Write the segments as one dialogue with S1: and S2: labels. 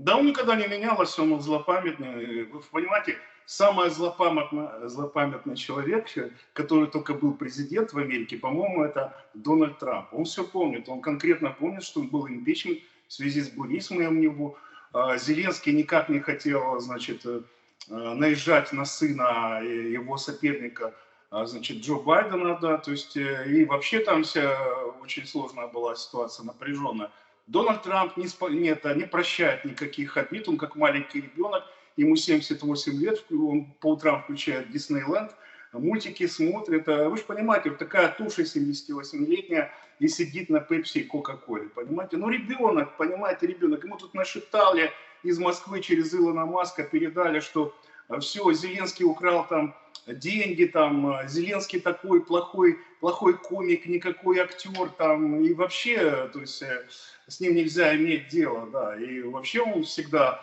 S1: Да он никогда не менялся, он злопамятный. Вы понимаете, самый злопамятный, злопамятный человек, который только был президент в Америке, по-моему, это Дональд Трамп. Он все помнит, он конкретно помнит, что он был импичмент в связи с буризмом у него. А, Зеленский никак не хотел, значит, э, наезжать на сына его соперника, а, значит, Джо Байдена, да, то есть, э, и вообще там вся очень сложная была ситуация, напряженная. Дональд Трамп не, не, это, не прощает никаких обид, он как маленький ребенок, ему 78 лет, он по утрам включает Диснейленд, мультики смотрит. А вы же понимаете, вот такая туша 78-летняя и сидит на Пепси и Кока-Коле, понимаете? Ну, ребенок, понимаете, ребенок. Ему тут нашептали из Москвы через Илона Маска, передали, что все, Зеленский украл там деньги, там, Зеленский такой плохой, плохой комик, никакой актер, там, и вообще, то есть, э, с ним нельзя иметь дело, да, и вообще он всегда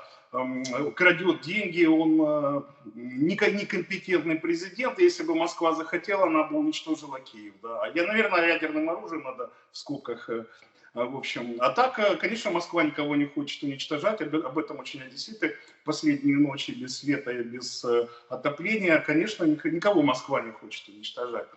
S1: крадет деньги, он э, некомпетентный президент. Если бы Москва захотела, она бы уничтожила Киев. Да. А я, наверное, ядерным оружием надо в скобках. Э, в общем, а так, э, конечно, Москва никого не хочет уничтожать. Об этом очень одесситы последние ночи без света и без отопления. Конечно, никого Москва не хочет уничтожать.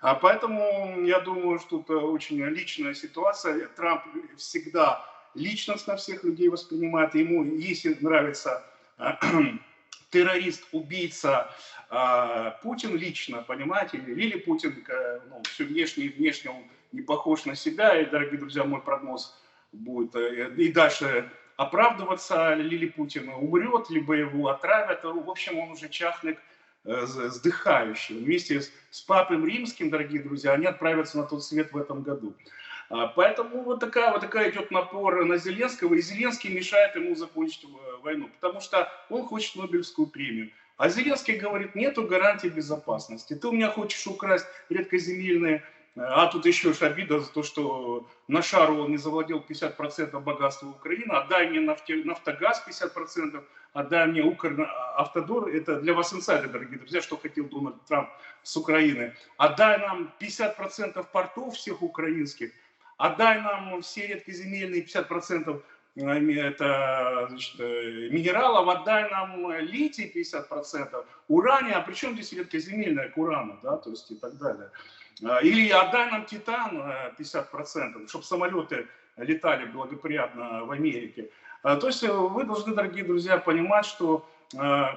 S1: А поэтому я думаю, что это очень личная ситуация. Трамп всегда личностно всех людей воспринимает. Ему, если нравится э, террорист, убийца э, Путин лично, понимаете, или Путин, э, ну, все внешне и внешне он не похож на себя, и, дорогие друзья, мой прогноз будет э, и дальше оправдываться, Лили Путин умрет, либо его отравят. В общем, он уже чахнет э, сдыхающий. Вместе с, Папой Римским, дорогие друзья, они отправятся на тот свет в этом году. А, поэтому вот такая, вот такая идет напор на Зеленского, и Зеленский мешает ему закончить э, войну, потому что он хочет Нобелевскую премию. А Зеленский говорит, нету гарантии безопасности. Ты у меня хочешь украсть редкоземельные, а тут еще ж обида за то, что на шару он не завладел 50% богатства Украины, отдай мне нафтогаз 50%, отдай мне Укравтодор, это для вас инсайдер, дорогие друзья, что хотел Дональд Трамп с Украины. Отдай нам 50% портов всех украинских, отдай нам все редкоземельные 50% э, это, значит, э, минералов, отдай нам литий 50%, урания, а при чем здесь редкоземельная к урану, да, то есть и так далее. Э, или отдай нам титан 50%, чтобы самолеты летали благоприятно в Америке. То есть вы должны, дорогие друзья, понимать, что,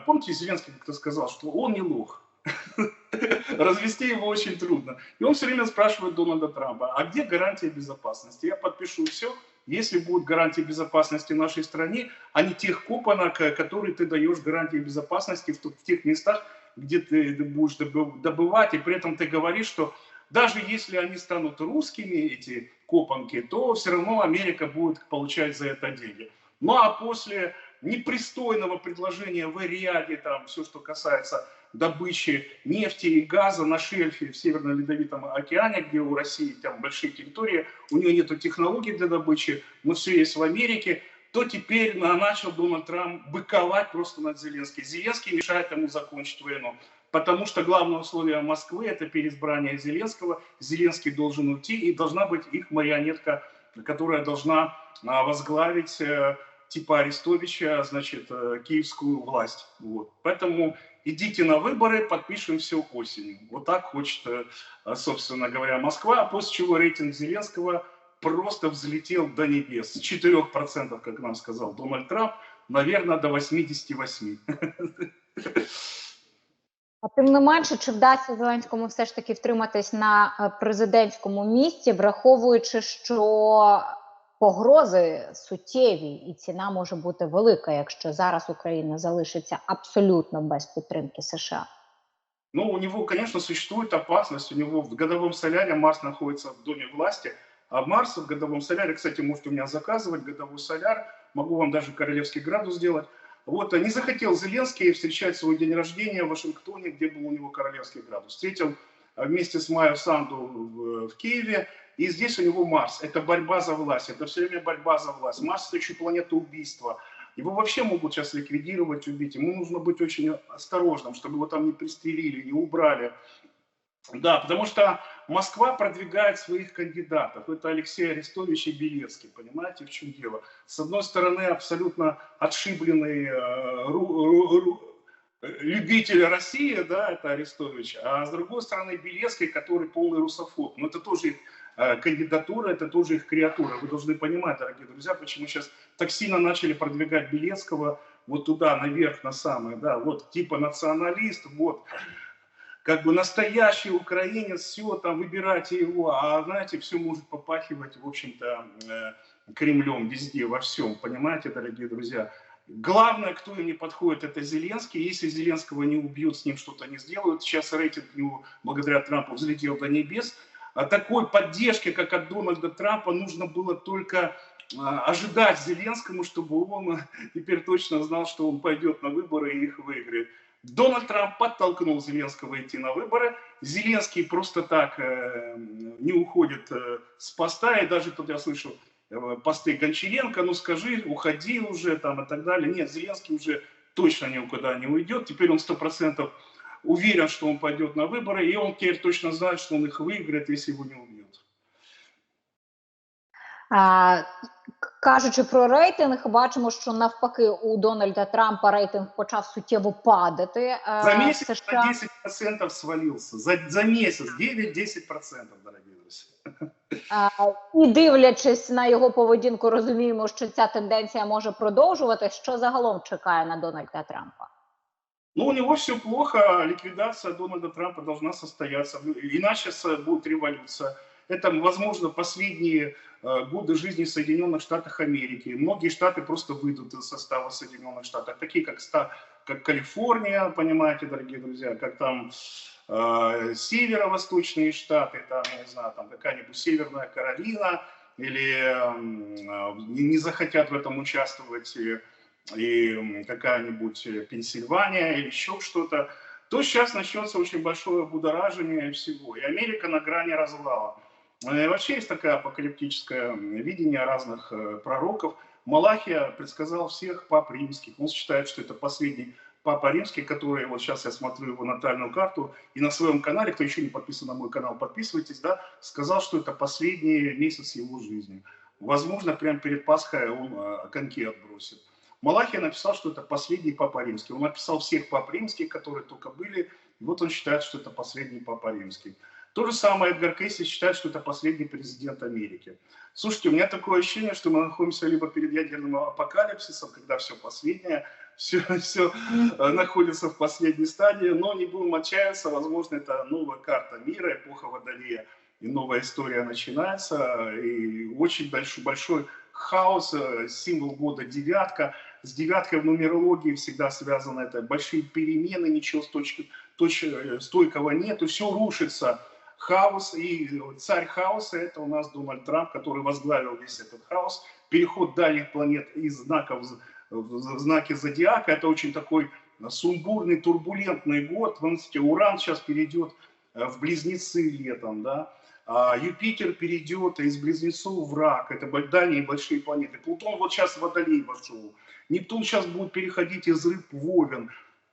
S1: помните, Зеленский как-то сказал, что он не лох. Развести его очень трудно. И он все время спрашивает Дональда Трампа, а где гарантия безопасности? Я подпишу все, если будут гарантии безопасности в нашей стране, а не тех купонок, которые ты даешь гарантии безопасности в тех местах, где ты будешь добывать, и при этом ты говоришь, что даже если они станут русскими, эти копанки, то все равно Америка будет получать за это деньги. Ну а после непристойного предложения в Риаде, там все, что касается добычи нефти и газа на шельфе в Северно-Ледовитом океане, где у России там большие территории, у нее нет технологий для добычи, но все есть в Америке, то теперь начал Дональд Трамп быковать просто над Зеленским. Зеленский мешает ему закончить войну. Потому что главное условие Москвы – это переизбрание Зеленского. Зеленский должен уйти, и должна быть их марионетка, которая должна а, возглавить э, типа Арестовича, значит, э, киевскую власть. Вот. Поэтому идите на выборы, подпишем все осенью. Вот так хочет, э, собственно говоря, Москва, а после чего рейтинг Зеленского просто взлетел до небес. С 4%, как нам сказал Дональд Трамп, наверное, до 88%.
S2: А тим не менше, чи вдасться Зеленському все ж таки втриматись на президентському місці, враховуючи, що погрози суттєві, і ціна може бути велика, якщо зараз Україна залишиться абсолютно без підтримки США.
S1: Ну, у него, конечно, существует опасность. У него в годовом соляре Марс находится в доме власти. А Марс в годовом соляре, кстати, можете у меня заказывать годовой соляр. Могу вам даже королевский градус сделать. Вот, не захотел Зеленский встречать свой день рождения в Вашингтоне, где был у него королевский градус. Встретил вместе с Майо Санду в, в Киеве. и здесь у него Марс. Это борьба за власть. Это все время борьба за власть. Марс – это еще планета убийства. Его вообще могут сейчас ликвидировать, убить. Ему нужно быть очень осторожным, чтобы его там не пристрелили, не убрали. Да, потому что Москва продвигает своих кандидатов. Это Алексей Арестович и Белецкий. Понимаете, в чем дело? С одной стороны, абсолютно отшибленный э, ру, ру, ру, любитель России, да, это Арестович, а с другой стороны Белецкий, который полный русофоб. Но это тоже их кандидатура, это тоже их креатура. Вы должны понимать, дорогие друзья, почему сейчас так сильно начали продвигать Белецкого вот туда, наверх, на самое, да, вот типа националист, вот как бы настоящий украинец, все, там, выбирайте его, а, знаете, все может попахивать, в общем-то, э, Кремлем везде, во всем, понимаете, дорогие друзья. Главное, кто им не подходит, это Зеленский. Если Зеленского не убьют, с ним что-то не сделают. Сейчас рейтинг него, благодаря Трампу, взлетел до небес. А такой поддержки, как от Дональда Трампа, нужно было только а, ожидать Зеленскому, чтобы он теперь точно знал, что он пойдет на выборы и их выиграет. Дональд Трамп подтолкнул Зеленского идти на выборы. Зеленский просто так э, не уходит э, с поста. И даже тут я слышу э, посты Гончаренко, ну скажи, уходи уже там и так далее. Нет, Зеленский уже точно никуда не уйдет. Теперь он сто процентов уверен, что он пойдет на выборы. И он теперь точно знает, что он их выиграет, если его не убьют.
S2: А, Кажучи про рейтинг, бачимо, що навпаки у Дональда Трампа рейтинг почав суттєво падати.
S1: Е, за місяць США... на 10% свалився. За, за місяць 9-10%, дорогі друзі.
S2: І дивлячись на його поведінку, розуміємо, що ця тенденція може продовжувати. Що загалом чекає на Дональда Трампа?
S1: Ну, у него все плохо. Ликвидация Дональда Трампа должна состояться. Иначе будет революция. Это, возможно, последние э, годы жизни в Соединенных Штатах Америки. Многие штаты просто выйдут из состава Соединенных Штатов, такие как, как Калифорния, понимаете, дорогие друзья, как там э, северо-восточные штаты, там, я не знаю, там какая-нибудь Северная Каролина, или э, не захотят в этом участвовать и, и какая-нибудь Пенсильвания или еще что-то, то сейчас начнется очень большое будоражение всего. И Америка на грани развала. Э, вообще есть такое апокалиптическое видение разных э, пророков. Малахия предсказал всех пап римских. Он считает, что это последний папа римский, который, вот сейчас я смотрю его натальную карту, и на своем канале, кто еще не подписан на мой канал, подписывайтесь, да, сказал, что это последний месяц его жизни. Возможно, прямо перед Пасхой он э, коньки отбросит. Малахия написал, что это последний папа римский. Он написал всех пап римских, которые только были, и вот он считает, что это последний папа римский. То же самое Эдгар Кейси считает, что это последний президент Америки. Слушайте, у меня такое ощущение, что мы находимся либо перед ядерным апокалипсисом, когда все последнее, все, все э, находится в последней стадии, но не будем отчаяться, возможно, это новая карта мира, эпоха Водолея, и новая история начинается, и очень большой, большой хаос, э, символ года девятка, с девяткой в нумерологии всегда связано это большие перемены, ничего э, стойкого нет, и все рушится, хаос, и царь хаоса – это у нас Дональд Трамп, который возглавил весь этот хаос. Переход дальних планет из знаков в знаки зодиака – это очень такой сумбурный, турбулентный год. Вы знаете, Уран сейчас перейдет в близнецы летом, да, а Юпитер перейдет из близнецов в рак, это дальние большие планеты. Плутон вот сейчас в водолей вошел. Нептун сейчас будет переходить из рыб в овен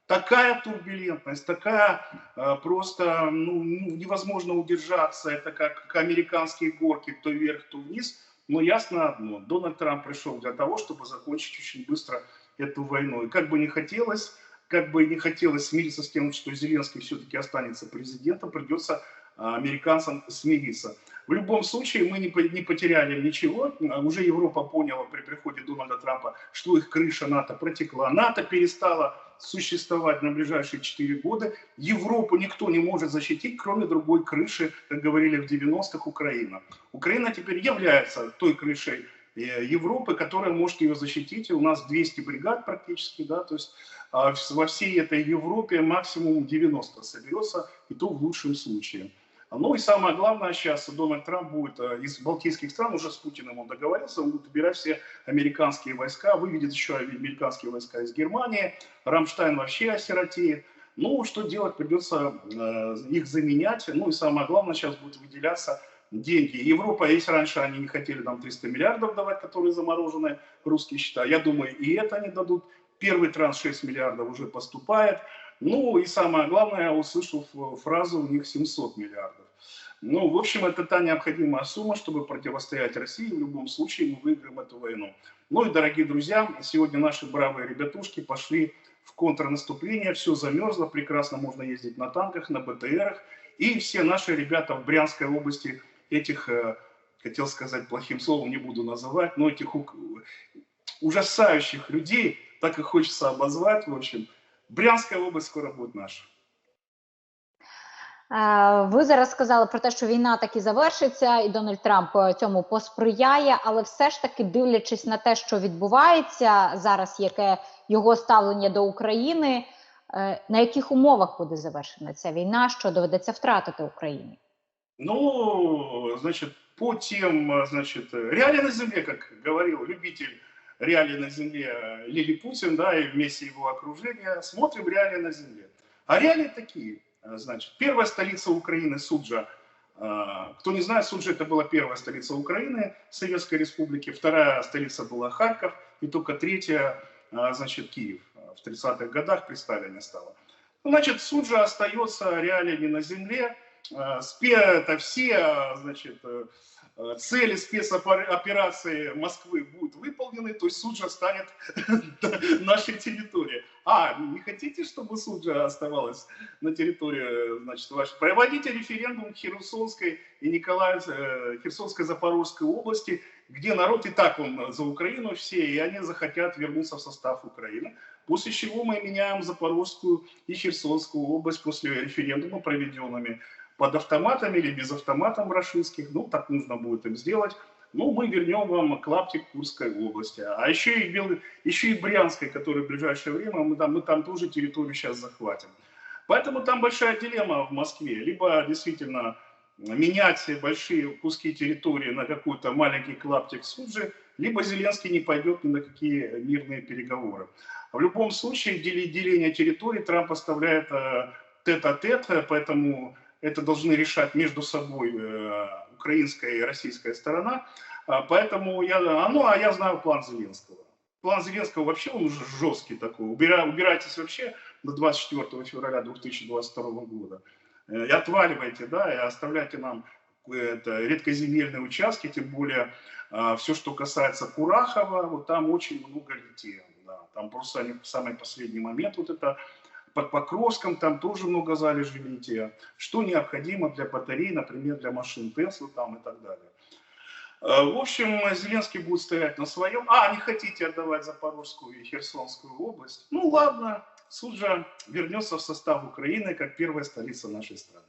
S1: такая турбулентность, такая э, просто ну, невозможно удержаться. Это как американские горки, то вверх, то вниз. Но ясно одно, Дональд Трамп пришел для того, чтобы закончить очень быстро эту войну. И как бы не хотелось, как бы не хотелось смириться с тем, что Зеленский все-таки останется президентом, придется а, американцам смириться. В любом случае мы не, потеряли ничего. Уже Европа поняла при приходе Дональда Трампа, что их крыша НАТО протекла. НАТО перестала существовать на ближайшие 4 года. Европу никто не может защитить, кроме другой крыши, как говорили в 90-х, Украина. Украина теперь является той крышей э, Европы, которая может ее защитить. И у нас 200 бригад практически, да, то есть а, во всей этой Европе максимум 90 соберется, и то в лучшем случае. Ну и самое главное, сейчас Дональд Трамп будет э, из балтийских стран, уже с Путиным он договорился, он будет убирать все американские войска, выведет еще американские войска из Германии, Рамштайн вообще осиротеет. Ну, что делать, придется э, их заменять. Ну и самое главное, сейчас будет выделяться деньги. Европа, если раньше они не хотели нам 300 миллиардов давать, которые заморожены, русские счета, я думаю, и это они дадут. Первый транс 6 миллиардов уже поступает. Ну и самое главное, я услышал ф- фразу у них 700 миллиардов. Ну, в общем, это та необходимая сумма, чтобы противостоять России. В любом случае мы выиграем эту войну. Ну и, дорогие друзья, сегодня наши бравые ребятушки пошли в контрнаступление. Все замерзло, прекрасно можно ездить на танках, на БТРах. И все наши ребята в Брянской области этих, э, хотел сказать плохим словом, не буду называть, но этих ужасающих людей, так и хочется обозвать, в общем, Брянская область скоро будет наша.
S2: Е, Ви зараз сказали про те, що війна таки завершиться, і Дональд Трамп е, цьому посприяє, але все ж таки, дивлячись на те, що відбувається зараз, яке його ставлення до України, е, на яких умовах буде завершена ця війна, що доведеться втратити Україні?
S1: Ну, значит, по тем, э, значит, э, на земле, как говорил любитель реалий на земле э, Лили Путин, да, и вместе его окружения, смотрим реалии на земле. А реалии такие, э, значит, первая столица Украины, Суджа, э, кто не знает, Суджа это была первая столица Украины, Советской Республики, вторая столица была Харьков, и только третья, значит, Киев. В 30-х годах при Сталине стала. Значит, Суджа остается реалиями на земле, спе- это все значит, цели спецоперации Москвы будут выполнены, то есть Суджа станет нашей территорией. А, не хотите, чтобы Суджа оставалась на территории э, значит, вашей? Проводите референдум Херсонской и Николаев, э, Херсонской Запорожской области, где народ и так он за Украину все, и они захотят вернуться в состав Украины. После чего мы меняем Запорожскую и Херсонскую область после референдума, проведенными под автоматами или без автоматов рашистских, ну, так нужно будет им сделать. Ну, мы вернем вам клаптик Курской области. А еще и, Бел... еще и Брянской, который в ближайшее время, мы там, мы там тоже территорию сейчас захватим. Поэтому там большая дилемма в Москве. Либо действительно менять большие куски территории на какой-то маленький клаптик Суджи, либо Зеленский не пойдет ни на какие мирные переговоры. В любом случае, деление территории Трамп оставляет э, тет-а-тет, э, поэтому это должны решать между собой э, украинская и российская сторона. А, Поэтому я, а, ну, а я знаю план Зеленского. План Зеленского вообще он уже жесткий такой. Убира, убирайтесь вообще до 24 февраля 2022 года. Э, И отваливайте, да, и оставляйте нам э, это, редкоземельные участки, тем более все, что касается Курахова, вот там очень много лития. Да. Там просто они в самый последний момент вот это под Покровском там тоже много залежей лития. Что необходимо для батарей, например, для машин Тесла там и так далее. Э, В общем, Зеленский будет стоять на своем. А, не хотите отдавать Запорожскую и Херсонскую область? Ну ладно, Суджа вернется в состав Украины как первая столица нашей страны.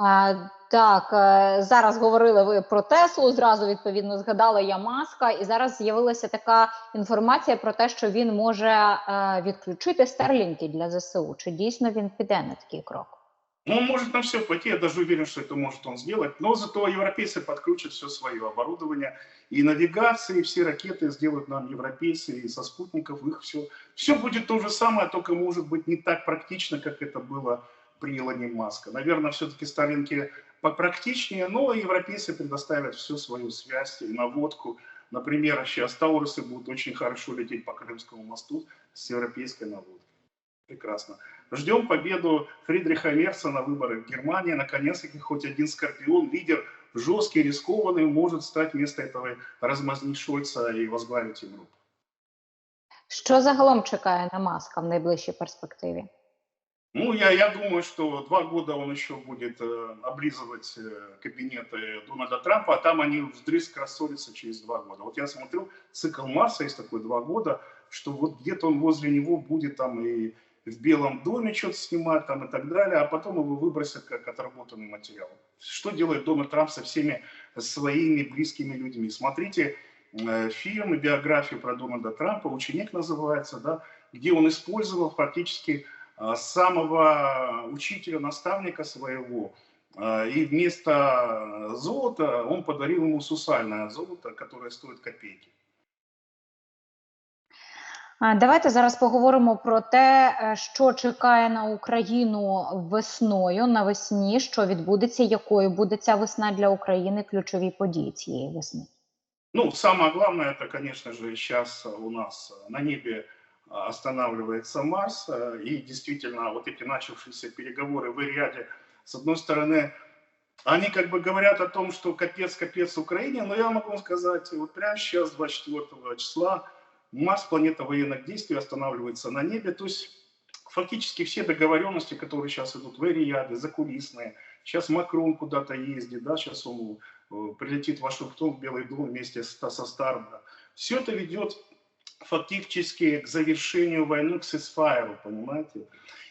S2: А, так, е, зараз говорили ви про Теслу. Зразу відповідно згадала я маска, і зараз з'явилася така інформація про те, що він може е, відключити старлінки для ЗСУ. Чи дійсно він піде на такий крок?
S1: Ну, он может на все пойти, я даже уверен, что это может он сделать, но зато европейцы подключат все свое оборудование, и навигации, и все ракеты сделают нам европейцы, и со спутников их все. Все будет то же самое, только может быть не так практично, как это было при Илоне Маска. Наверное, все-таки Старинки попрактичнее, но европейцы предоставят всю свою связь и наводку. Например, сейчас Таурусы будут очень хорошо лететь по Крымскому мосту с европейской наводкой. Прекрасно. Ждем победу Фридриха Мерца на выборах в Германии. Наконец-таки хоть один скорпион, лидер жесткий, рискованный, может стать вместо этого размазни Шольца и возглавить Европу.
S2: Що загалом чекає на маска в найближчій перспективі?
S1: Ну, я, я думаю, что два года он еще будет э, облизывать э, кабинеты Дональда Трампа, а там они вдрызг рассорятся через два года. Вот я смотрю, цикл Марса есть такой два года, что вот где-то он возле него будет там и в Белом доме что-то снимать там и так далее, а потом его выбросят как отработанный материал. Что делает Дональд Трамп со всеми своими близкими людьми? Смотрите э, фильм и биографию про Дональда Трампа, «Ученик» называется, да, где он использовал фактически самого учителя, наставника своего. И вместо золота он подарил ему сусальное золото, которое стоит копейки.
S2: Давайте зараз поговоримо про те, е, що чекає на Україну весною навесні, що відбудеться, якою буде ця весна для України, ключові події цієї весни.
S1: Ну, самое главное, это, конечно же, сейчас у нас на небе останавливается Марс, и действительно вот эти начавшиеся переговоры в Ириаде, с одной стороны, они как бы говорят о том, что капец, капец Украине, но я могу сказать, вот прямо сейчас, 24 числа, Марс, планета военных действий, останавливается на небе, то есть фактически все договоренности, которые сейчас идут в Эриаде, закулисные, сейчас Макрон куда-то ездит, да, сейчас он э, прилетит в Вашингтон, в Белый дом вместе со, со Старом, все это ведет фактически к завершению войны, к сесфайру, понимаете?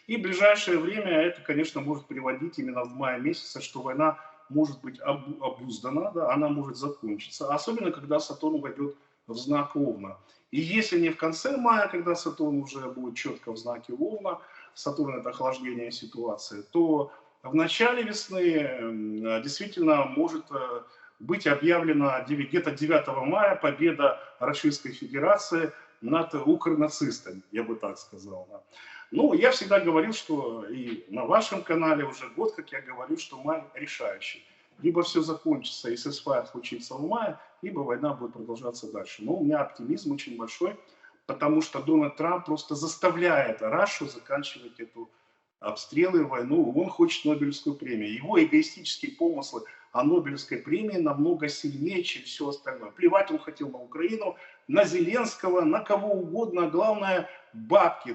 S1: И в ближайшее время это, конечно, может приводить именно в мае месяце, что война может быть обуздана, да, она может закончиться, особенно когда Сатурн войдет в знак Овна. И если не в конце мая, когда Сатурн уже будет четко в знаке Овна, Сатурн это охлаждение ситуации, то в начале весны действительно может э, быть объявлена где-то 9 мая победа Российской Федерации над укронацистами, я бы так сказал. Ну, я всегда говорил, что и на вашем канале уже год, как я говорю, что май решающий. Либо все закончится и ССФР случится в мае, либо война будет продолжаться дальше. Но у меня оптимизм очень большой, потому что Дональд Трамп просто заставляет Рашу заканчивать эту обстрелы, войну. Он хочет Нобелевскую премию. Его эгоистические помыслы – а Нобелевской премии намного сильнее, чем все остальное. Плевать он хотел на Украину, на Зеленского, на кого угодно, а главное бабки.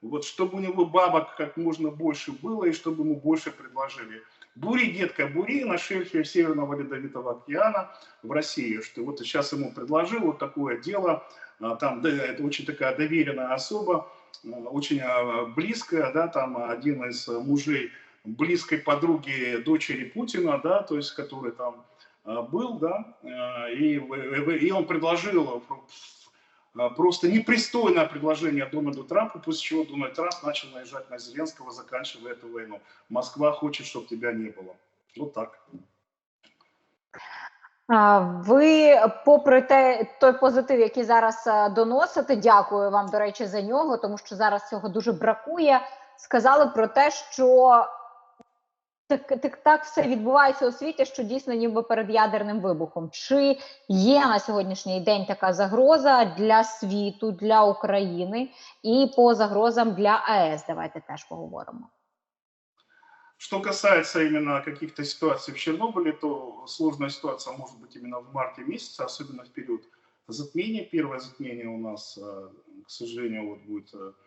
S1: Вот чтобы у него бабок как можно больше было и чтобы ему больше предложили. Бури, детка, бури на шельфе Северного Ледовитого океана в России. Что вот сейчас ему предложил вот такое дело, а, там да, это очень такая доверенная особа, очень близкая, да, там один из мужей близкой подруги дочери Путина, да, то есть который там а, был, да, а, и, и он предложил а, просто непристойное предложение Дональду Трампу, после чего Дональд Трамп начал наезжать на Зеленского, заканчивая эту войну. Москва хочет, чтобы тебя не было. Вот так.
S2: Ви, попри те, той позитив, який зараз доносите, дякую вам, до речі, за нього, тому що зараз цього дуже бракує. Сказали про те, що так, так так все відбувається у світі, що дійсно ніби перед ядерним вибухом. Чи є на сьогоднішній день така загроза для світу, для України і по загрозам для АЕС? Давайте теж поговоримо.
S1: Что касается именно каких-то ситуаций в Чернобыле, то сложная ситуация может быть именно в марте месяце, особенно в период затмения. Первое затмение у нас, э, к сожалению, вот будет э, Э,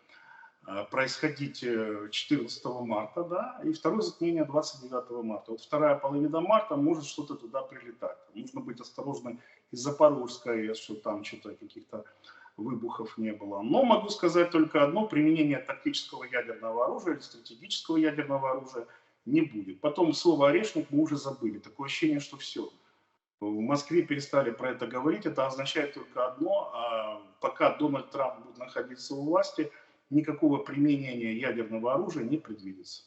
S1: происходить 14 э, марта, да, и второе затмение 29 марта. Вот вторая половина марта может что-то туда прилетать. Нужно быть осторожным из Запорожской, что там что-то каких-то выбухов не было. Но могу сказать только одно, применение тактического ядерного оружия или стратегического ядерного оружия не будет. Потом слово «орешник» мы уже забыли. Такое ощущение, что все. В Москве перестали про это говорить. Это означает только одно. А пока Дональд Трамп будет находиться у власти – никакого применения ядерного оружия не предвидится.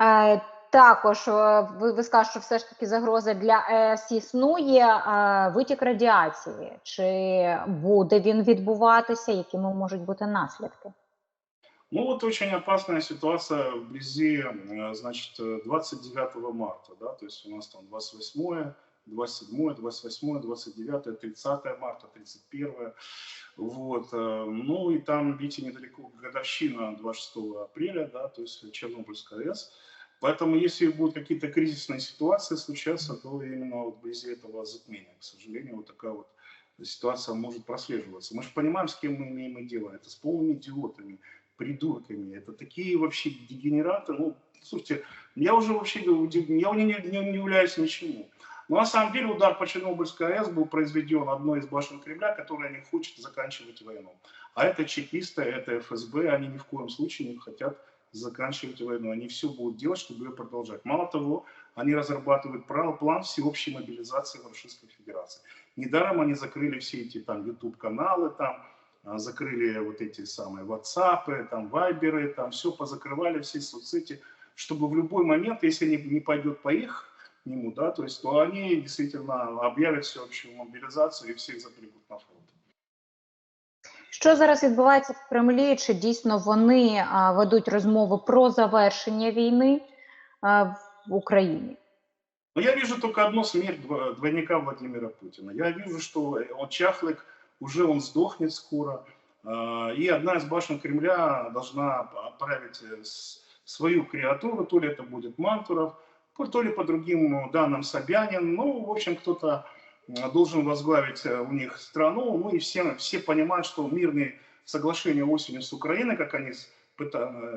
S2: Е, також ви, ви скажете, що все ж таки загроза для ЕС існує. Е, витік радіації. Чи буде він відбуватися? Якими можуть бути наслідки?
S1: Ну вот очень опасная ситуация вблизи, значит, 29 марта, да, то есть у нас там 28 27, 28, 29, 30 марта, 31. Вот. Э, ну и там, видите, недалеко годовщина 26 апреля, да, то есть Чернобыльская АЭС. Поэтому если будут какие-то кризисные ситуации случаться, то именно вот вблизи этого затмения, к сожалению, вот такая вот ситуация может прослеживаться. Мы же понимаем, с кем мы имеем дело. Это с полными идиотами, придурками. Это такие вообще дегенераты. Ну, слушайте, я уже вообще я не, не, не удивляюсь ничему. Но на самом деле удар по Чернобыльской АЭС был произведен одной из башен Кремля, которая не хочет заканчивать войну. А это чекисты, это ФСБ, они ни в коем случае не хотят заканчивать войну. Они все будут делать, чтобы ее продолжать. Мало того, они разрабатывают план всеобщей мобилизации в Российской Федерации. Недаром они закрыли все эти там YouTube-каналы, там, а, закрыли вот эти самые WhatsApp, там, Viber, там, все позакрывали, все соцсети, чтобы в любой момент, если не, не пойдет по их нему, да, то есть, то они действительно объявят всеобщую мобілізацію і всіх запрягуть на фронт.
S2: Що зараз відбувається в Кремлі? Чи дійсно вони а, ведуть розмови про завершення війни а, в Україні?
S1: Ну, я вижу только одну смерть двойника Владимира Путина. Я вижу, что он чахлик уже он сдохнет скоро. А, и одна из башен Кремля должна отправить э, свою креатуру, то ли это будет Мантуров, то ли по другим данным Собянин. Ну, в общем, кто-то должен возглавить э, у них страну. Ну и все, все понимают, что мирные соглашения осенью с Украиной, как они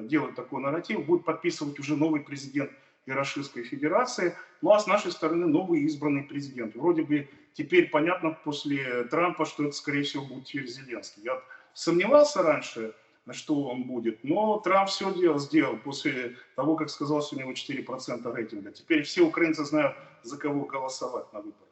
S1: делают такой нарратив, будет подписывать уже новый президент и Федерации, ну а с нашей стороны новый избранный президент. Вроде бы теперь понятно после Трампа, что это, скорее всего, будет теперь Зеленский. Я сомневался раньше, что он будет, но Трамп все делал, сделал после того, как сказал, что у него 4% рейтинга. Теперь все украинцы знают, за кого голосовать на выборах.